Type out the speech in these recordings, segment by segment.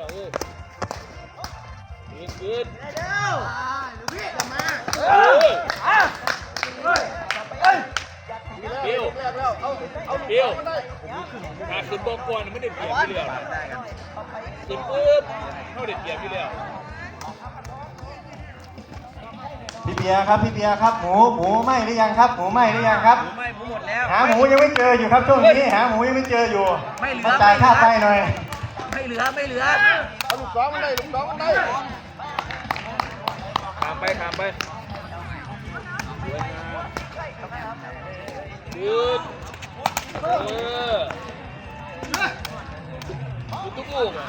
น้องเอ้ยยืนยืนเร็วลูกพี่อย่ามาเออเบี้ยวแล้วเอาเอาเบี้ยวหาขึ้นบอกก่อนไม่ได้เปรียบที่แล้วขึ้นปุ๊บเข้าเด็ดเปรียบที่แล้วพี่เบียร์ครับพี่เบียร์ครับหมูหมูไหมหรือยังครับหมูไหมหรือยังครับไม่ผมหมดแล้วหาหมูยังไม่เจออยู่ครับช่วงนี้หาหมูยังไม่เจออยู่ไม่เหลือมาจ่ายค่าไฟหน่อย ไม่เหลือไม่เหลือเอาลูกสองมาได้ลูกสองมาได้ขามไปขามไปยืนเออยืนทุกลูกอะ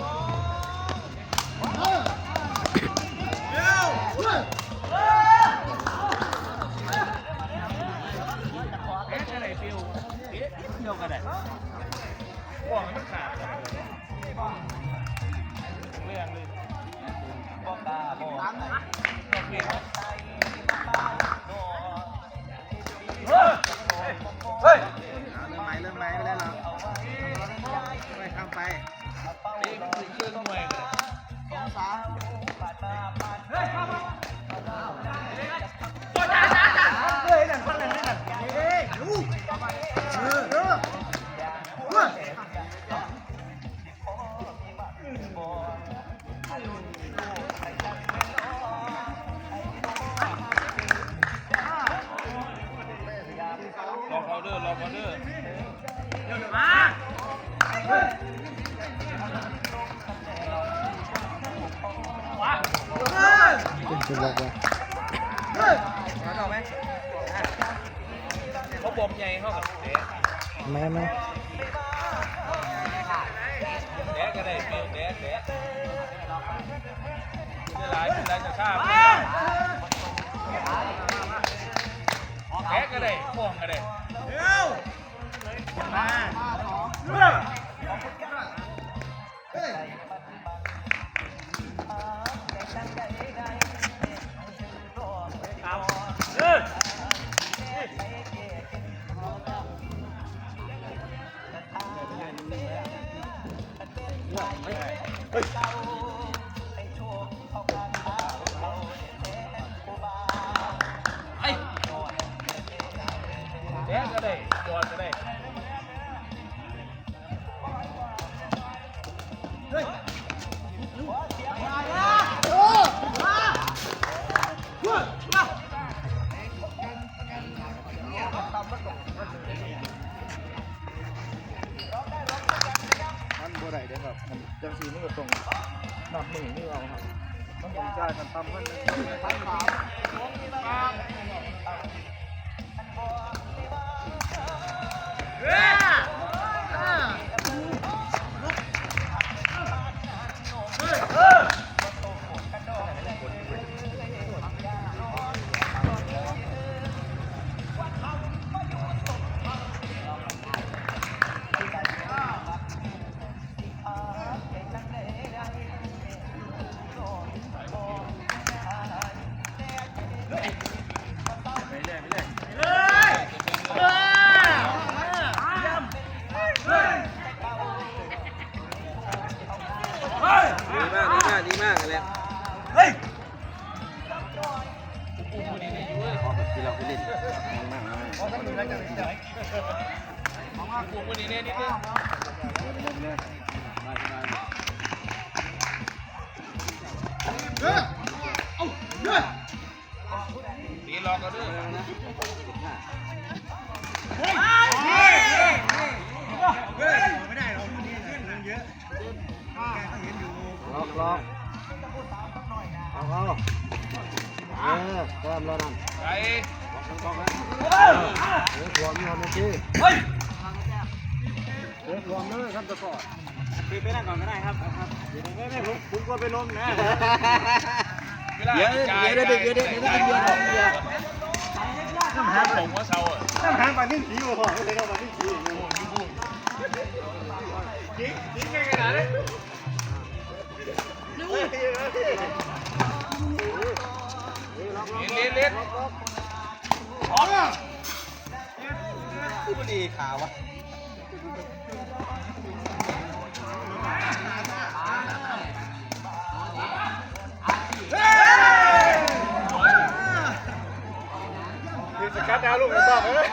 เมันบ่ได้เด้อครับมันจังสีมันก็ต้องนับมือนี่เอาครับมันต้องจ่ายกันตามกันหนึ่ง พันส อยู่ล็อกล็อกเอาเอาเออตามนั่นไปเฮ้ยรวมรวมทีเฮ้ยรวมเลยครับตะกอดพี่ไปนั่งก่อนก็ได้ครับครับเดี๋ยวไม่ไม่ผมผมกลัวไปล้มนะเดี๋ยวเดี๋ยวเดี๋ยวเดี๋ยวเดี๋ยวเดี๋ยวเดี๋ยวเดี๋ยวน้ำหาผมว่าเสาอะน้ำหาปานิ่งผีบ่พอไม่ได้เข้าปลานิ่งผียิงยิงไงขนาดนี้เฮ้ยเล่นเล่นคือพอดีขาวะคือสกัดดาวลูกไม่ต้องเอ้ย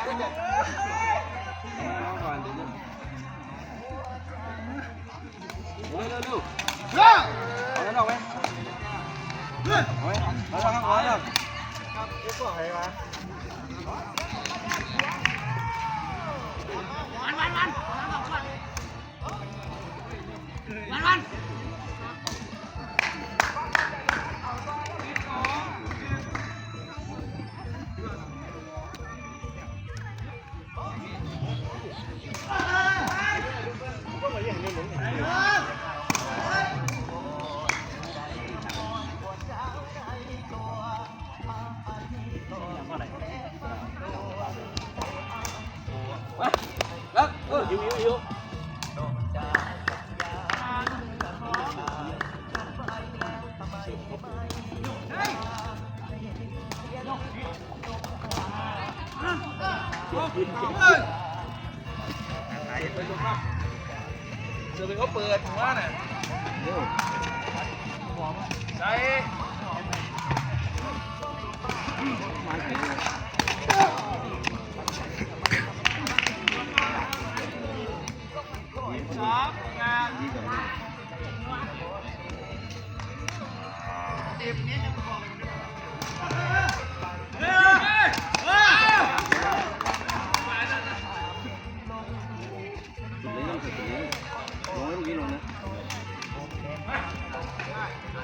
过来。了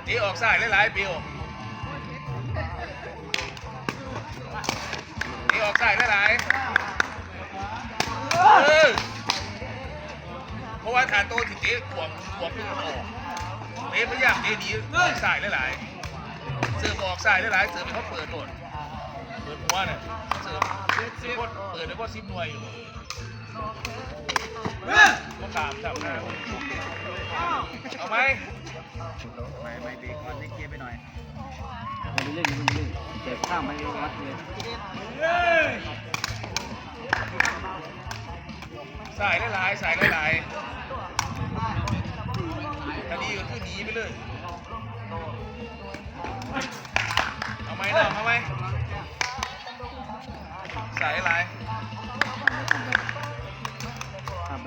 ตีออกสายหลายๆปิวตีออกสายหลายๆ ว่าฐานโตที่เตะขวงขวงขึ้นออกเตะพยายามเตะหนีออกสายหลายๆเสือออกสายหลายๆเสือเป็นเขาเปิดโหลดเปิดหัวเนี่ยเสือเสือเปิดแล้วก็ซิมหน่วยอยู่ก็ตามจับได้เอาไหมไม่ไม่ดีก่อนได้เคลียร์ไปหน่อยมันเล่นมันเล่นเจ็บข้ามไปวัดเลยสายหลายๆสายหลายๆ คดีก็คือหนีไปเลยเอาไหมน้องเอาไหมสายหลายข้ามไป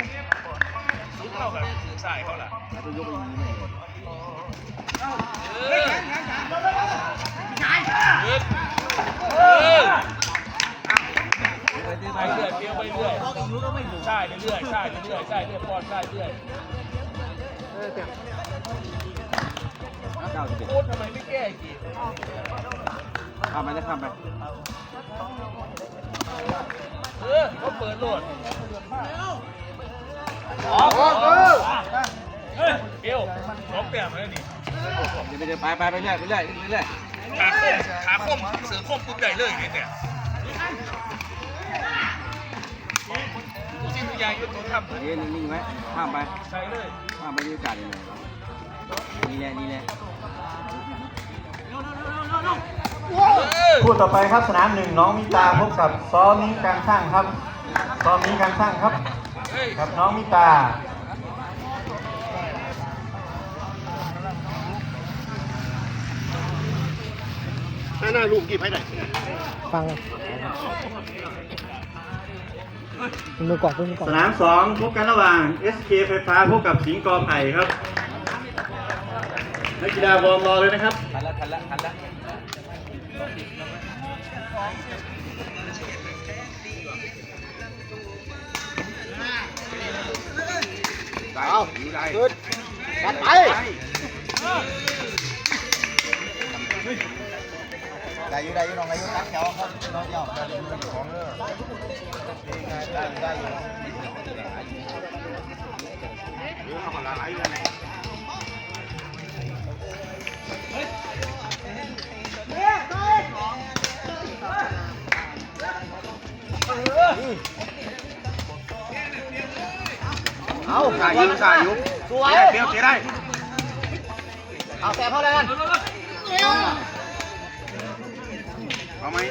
ซุกเข้ากับถือสายเขาล่ะแล้วก็ยกไปอย่างนี้เลยเออเออไปเรื่อยเปรี้ยวไปเรื่อยใช่เรื่อยใช่เรื่อยใช่เรื่อยปอนใช่เรื่อย เก้าสิบเอ็ดทำไมไม่แก้อีกข้ามไปแล้วข้ามไป เออเขาเปิดโหลดออกออกเออเฮ้ยเกลของแต้มแล้วนี่เดี๋ยวไปเดี๋ยวไปไปไปเรื่อยไปเรื่อยเรื่อยขาคมขาคมเสือคมปุ๊บใหญ่เลยนี่เนี่ย ย่างยกตัวทำเดี๋ยวนิ่งๆไว้ข้ามไปใช่เลยข้ามไปบรรยากาศยังไงนี่แหละนี่แหละเออคู่ต่อไปครับสนามหนึ่งน้องมิตาพบกับซ้อมนี้การช่างครับซ้อมนี้การช่างครับเฮ้ยกับน้องมิตาหน้าลูกกี่ไปไหนฟัง มือกอดมือกอสดนามสองพบกันระหว่าง SK ไฟฟ้าพบกับสิงห์กอไผ่ครับนักกีฬาวอร์มรอเลยนะครับทันละทันละทันละเอาอยู่ได้ขึ้นกัดไป ไก่ได้อยู่ได้อยู่น้องได้อยู่ตักแถวครับน้องเจ้าได้อยู่ของเออได้ได้อยู่เอาสายยุสายยุสวยเบี้ยวเสียได้เอาแสบเข้าเลยกัน เอาไหม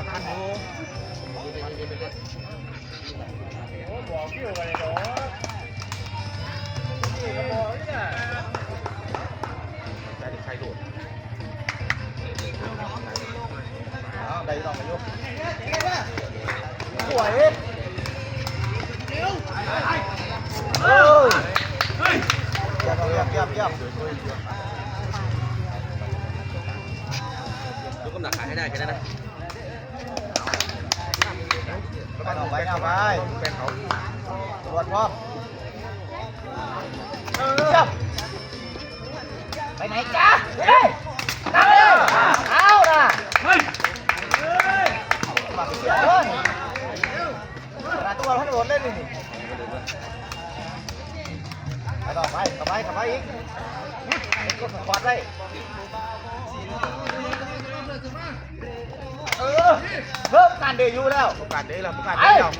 เอาท่านดูโอ้บอกพี่ว่าอะไรหรอนี่ก็บอกนี่นะใจใครโดด เอาได้อยู่น้องได้อยู่สวยเออเยี่ยมเยี่ยมเยี่ยมเยี่ยมยกกำลังขายให้ได้แค่นั้นนะไปน้องไปน้องไปแฟนเขาตรวจพร้อมเยี่ยมไปไหนจ้าเฮ้ยนั่งเลยเอาน่ะเฮ้ยมาเสียเลยขนาดตัวเราให้โดนเล่นนี่ไปต่อไปต่อไปต่อไปอีกกดขวาได้ารเดืออยู่แล้วประกาศได้แล้วประกาศไปได้แล้ว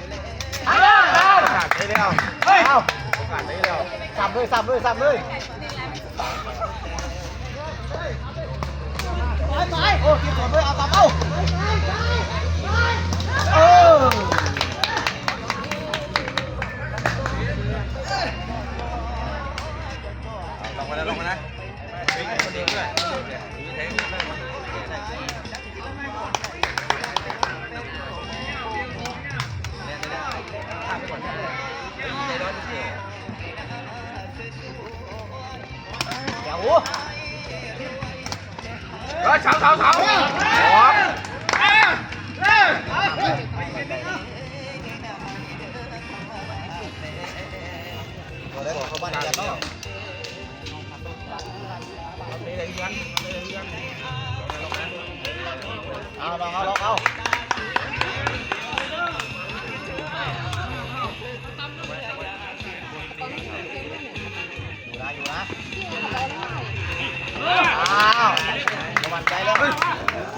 ไปแล้วประกาศได้แล้วเฮ้ยเอาประกาศได้แล้วสับเลยสับเลยสับเลยไปไปโอ้กินก่อนเลยเอาสับเอาเออลงมาแล้วลงมานะเฮ้ยคนเดียวด้วย เดี๋ยวเฮ้ยสาเสาเสาหอมตัวเล็กเขาบ้านเดียวเนาะนี่เลยยันนี่เลยยันเอาลองเอาลองเอา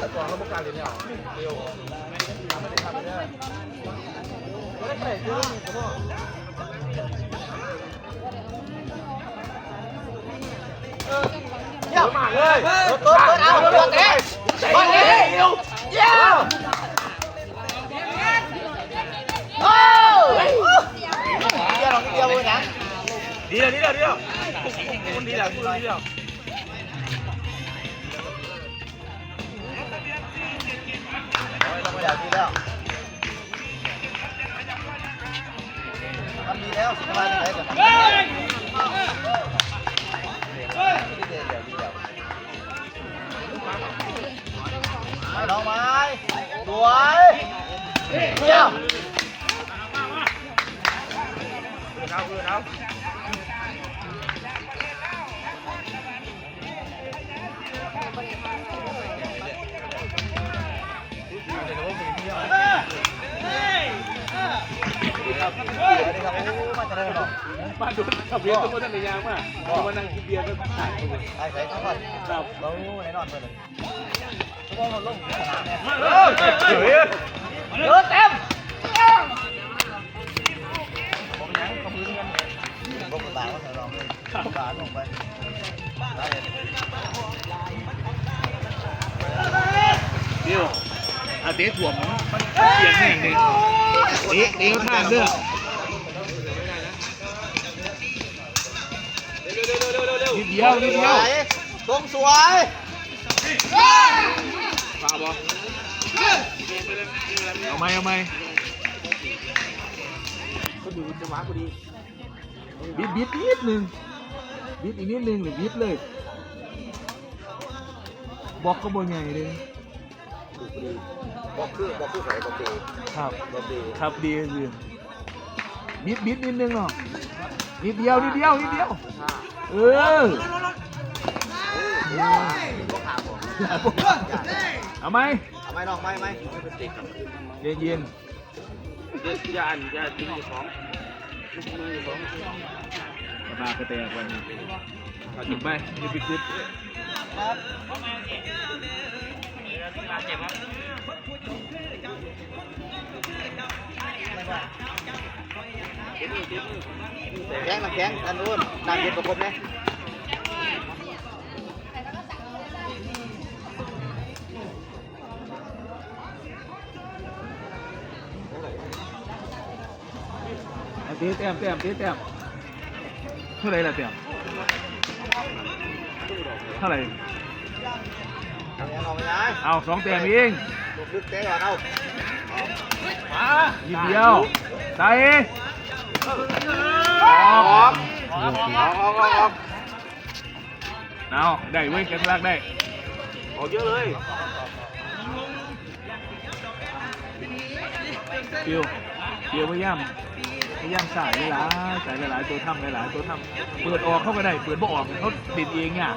แต่ก่อนเขาประกาศเลยเนี่ยเร็วไม่ได้ทำไปเนี่ยไม่ได้เตะยืนนี่ผมว่าเยี่ยมมาเลยตัวตัวเอาตัวเตะบอลนี้เยี่ยมโอ้ยเดียวลองเดียวเลยนะดีแล้วดีแล้วดีแล้วคนดีแล้วคนดีแล้ว แล้วดีแล้วทำดีแล้วสบายดีแล้วกันไปน้องไม้สวยเยี่ยมเอาคืนเอา วัสดีครับโอ้มาจะได้หรอมาดูขับเบียร์ตัวท่านในยางมากมานั่งกินเบียร์ก็ถ่ายเลยไปใส่ข้าวผัดครับเราแน่นอนเลยชั่วโมงมันลงสนามเนี่ยเฮ้ยเดินเต็มเดี๋ยวอาเตะถ่วมมันเสียงแห้งเลย ตะเตะเขาทาเด้อนิดเดียวนิดเดียวตรงสวยฟาบอเอาไหมเอาไหมก็ดูจังหวะพอดีบิดบิดนิดนึงบิดอีกนิดนึงหรือบิดเลยบอกก็บ่ใหญ่เลย บอกคือบอกคือใส่บอกคือครับบอกคือครับดีคือบิดบิดนิดนึงเนาะนิดเดียวนิดเดียวนิดเดียวเออเอาไหมเอาไหมน้องไหมไหมเย็นเย็นอย่าอันอย่าทิ้งอยู่สองมือสองๆมากระแตกวันนี้เอาถึงไหมนี่ไปคุด แข็งน้ำแข็งอันนู้นน้ำเย็นกับผมเนี่ยเอาตีแต้มแต้มตีแต้มเท่าไหรล่ะแต้มเท่าไหรเอาน้อง ไปไหนเอาสองแต้มเองลูกลึกเตะก่อนเอานิดเดียวใส่ออกออกออกออกออกเอาได้เว้ยแกนลากได้ออกเยอะเลยฟิวฟิวพยายามพยายามสายหลายๆสายหลายๆตัวทำหลายๆตัวทำเปิดออกเข้าก็ได้ เปิดบ่ออกเขาติดเองเนี่ย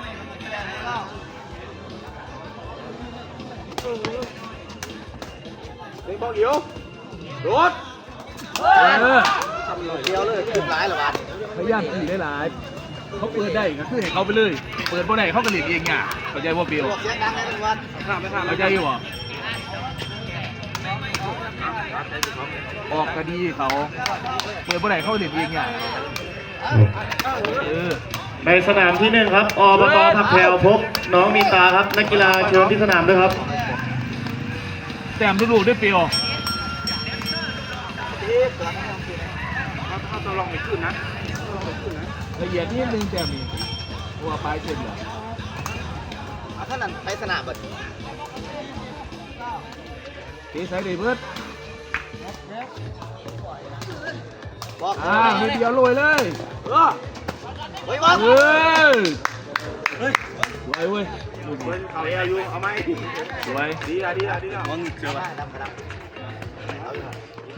เด็กบอกอิ๋วโดดเออเดียวเลยขึ้นหลายหรอวะพยายามตีหลายเขาเปิดได้ก็คือให้เขาไปเลย เปิดบ่ได้เขาก็ติดเองเนี่ยเข้าใจว่าเสียงดังในหนึ่งวันข้ามไม่ข้ามเข้าใจอยู่บ่ออกก็ดีเขาเปิดบ่ได้เขาก็ติดเองเนี่ยเออในสนามที่หนึ่งครับอบตผักแพรวพบน้องมีตาครับ นักกีฬาเชิญที่สนามด้วยครับ แต้มลูกๆด้วยฟิวเขาต้องลองไปขึ้นนะละเอียดนิดนึงแต้มนี่เพราะว่าปลายเส้นเหรอเอาท่านนั้นไปสนามบัดตีใส่ได้เบิดบอกอ่านิดเดียวโรยเลยเออเฮ้ยวัดเอ้ยสวยเว้ยลูก เบิ้นี้ลเขาอายุเอาไหมสวยดีละดีละดีละได้ดำกระด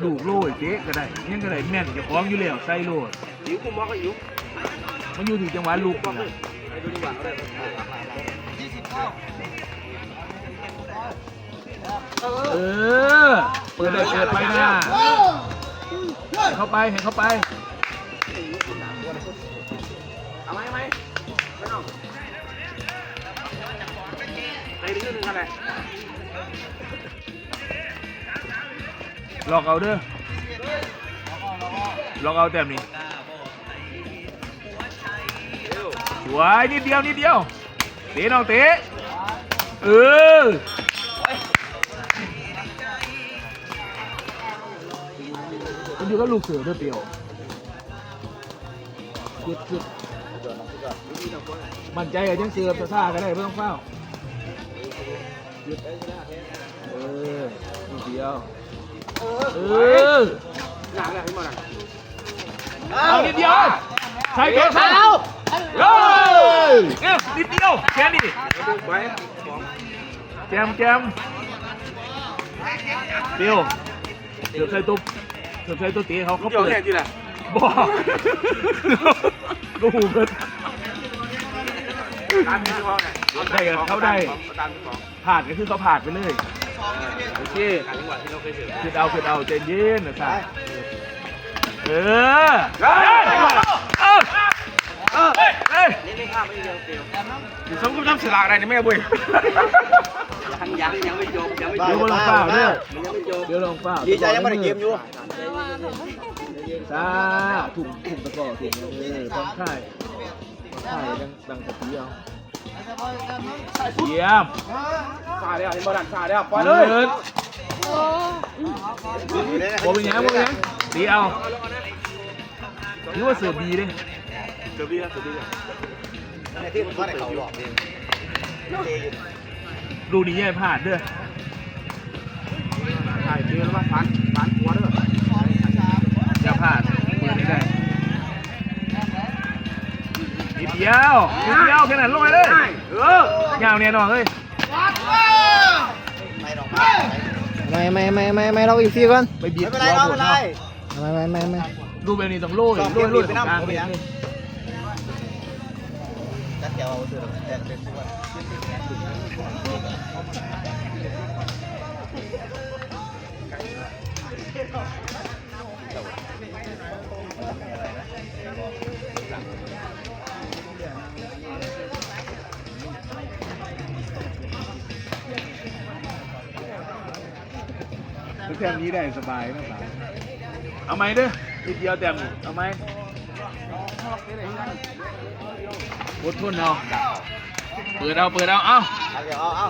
ลูกโรยเจ๊ก็ได้ยังก็ได้แม่นจะคล้องอยู่แล้วใส่โรยอิ๋วกูมองก็อิ๋วมันอยู่ที่จังหวะลูกบอกนี่เลยล่ะไปดูดีกว่าเลยเออ เปิดได้เปิดไปนะให้เข้าไปให้เข้าไปเอาไหมเอาไหมไม่ต้อง ไปดีขึ้นหนึ่งอะไรลอกเอาเด้อลอกเอาแต้มนี้เร็วสวยนิดเดียวนิดเดียวเตะน้องเตะเออมันอยู่กับลูกเสือเด้อเปียวจุดจุดมันใจกับยังเสือจะซ่าก็ได้ไม่ต้องเฝ้า เออนิดเดียว เออ หนักเลยพี่มอนะเอานิดเดียวใส่ตัวเท้าเฮ้ยเนี่ยนิดเดียวแค่นี้ดูไว้สองแจมแจมเดียวเดี๋ยวใส่ตุ๊บเดี๋ยวใส่ตัวตีเขาเขาเดี๋ยวเปิดแน่ทีละบอกลูกเกิน ตามที่เขาเนี่ยได้เหรอเขาได้ตามที่เขาผ่านก็คือเขาผ่านไปเลยโอเคจังหวะที่เราเคยเจอคือเอาคือเอาใจเย็นนะครับเออเฮ้ยเออเออเฮ้ยนี่ไม่ข้ามไม่เดียวเดียวเดี๋ยวสมกุลทำสลากอะไรนี่แม่บุ้ยยังยังไม่จบยังไม่จบเดี๋ยวบลงเปล่าเด้อยังไม่จบเดี๋ยวลงเปล่าดีใจยังไม่ได้เกมอยู่จ้าถุงถุงตะกอถุงเออต้องค่ ยค่ายดังดังสตีเอาเยี่ยมซาแล้วเห็นบอลดันซาแล้วปไปล่อยเลยยโบเป็นยังโบเป็นยังตีเอาถือว่าเสือบีเด้เดี๋ยวพี่นะเดี๋ยวพี่นะในที่ผมว่าในเขาหลอกเองลูนี้ยังพลาดเด้อถ่ายเจอแล้วว่าฟันฟันหัวเด้ออย่าพลาดเปิดได้นิด เดียวนิดเดียวแค่นั้นลงไปเลยเออยาวเนี่ยน้องเอ้ยไม่หรอกไม่ไม่ไม่ไม่ไม่เราอีกทีก่อนไปบีบไม่เป็นไรหัวเราปวไม่ดเป็นไรเนาะไม่ไม่ไม่ไม่ดูแบบนี้ต้องโล่ยสองโล่ยโล่ยเกมบีบไปตรงกลางน้ำผมไปยังเลยจัดเดี๋ยวเอาเสือแดงเป็นตัว แค่นี้ได้สบายนะสายเอาไหมเด้อนิดเดียวเต็มเอาไหมอดทนเอาเปิดเอาเปิดเอาเอ้าเอาเดี๋ยวเอาเอา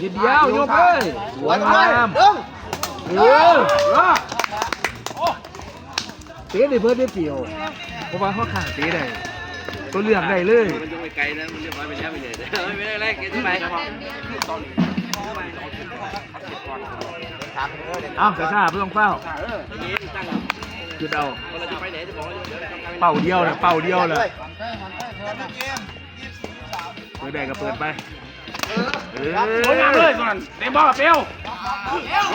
นิดเดียวโยกเลยสวยงามเริ่มเออเตะได้เพิ่มได้เปรียวเพราะว่าเขาขาดเตะได้ตัวเลือกได้เลยมันยังไม่ไกลนะมันเรียบร้อยไปแล้วไม่เลยไม่ได้ไรเกินไป เอ้าแต่ถ้าเพื่อนเฝ้าเออนี่ตั้งจุดเอาเป่าเดียวเป่าเดียวนะเป่าเดียวนะด้วยเปิดได้ก็เปิดไปเออสวยงามเลยส่วนเต็มบอลเปียว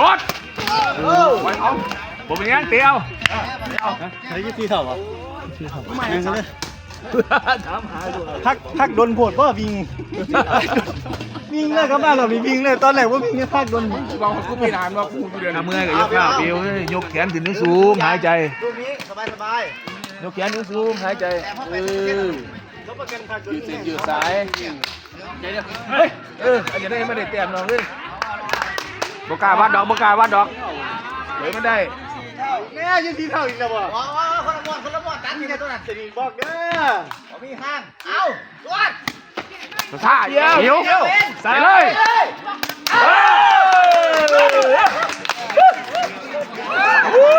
รถเออผมเป็นยังเตียวใช้ยี่สี่เท่าอะ ถามหาดูพักพักโดนโผดว่าวิ่งวิ่งเลยครับบ้านเรามีวิ่งเลยตอนแรกว่าวิ่งเนี่ยพักโดนบอกกูไม่นานว่ากูอยู่เดือนทำเมื่อยกับยกขาเปียวเอ้ยยกแขนขึ้นสูงหายใจรูปนี้สบายสบายยกแขนสูงหายใจเออรถประกันพักยืดเส้นยืดสายเฮ้ยเอออันนี้ได้ไม่ได้เตรียมน้องเลยบกล้าวัดดอกบกล้าวัดดอกเฮ้ยมันได้ แม่ยี่สี่เท่าอีกแล้วบ่ว้าวคนละหมวดคนละหมวดตัดที่ไหนตัวนั้นจะมีบอกเด้อเขามีห้างเอ้าตรวจท่าเดียวใส่เลยเออ